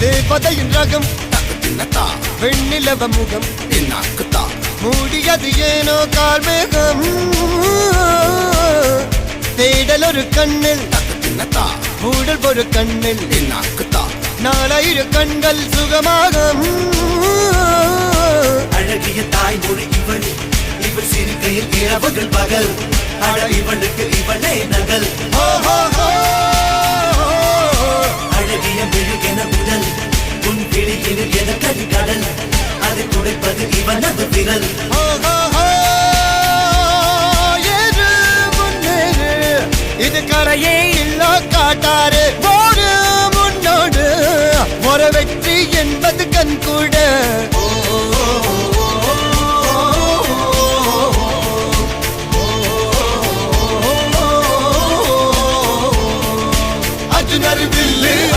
தேவதையின் ரகம். வெண்ணிலவ முகம். மூடியது ஏனோ கார்மேகம் தேடல் ஒரு கண்ணில். மூடல் ஒரு கண்ணில். நாலாயிரு கண்கள் சுகமாக அழகிய தாய்மொழி இவள் இவள் சிறுகையில் இரவுகள் பகல். அழ இவளுக்கு இவளே நகல் கிழிக்கிது எனக்கது கடல். அது துடைப்பது இவனது விரல். இது கரையே இல்லா காட்டாரு போடு முன்னோடு. ஒரு வெற்றி என்பது கண்கூட அர்ஜுனர் வில்லு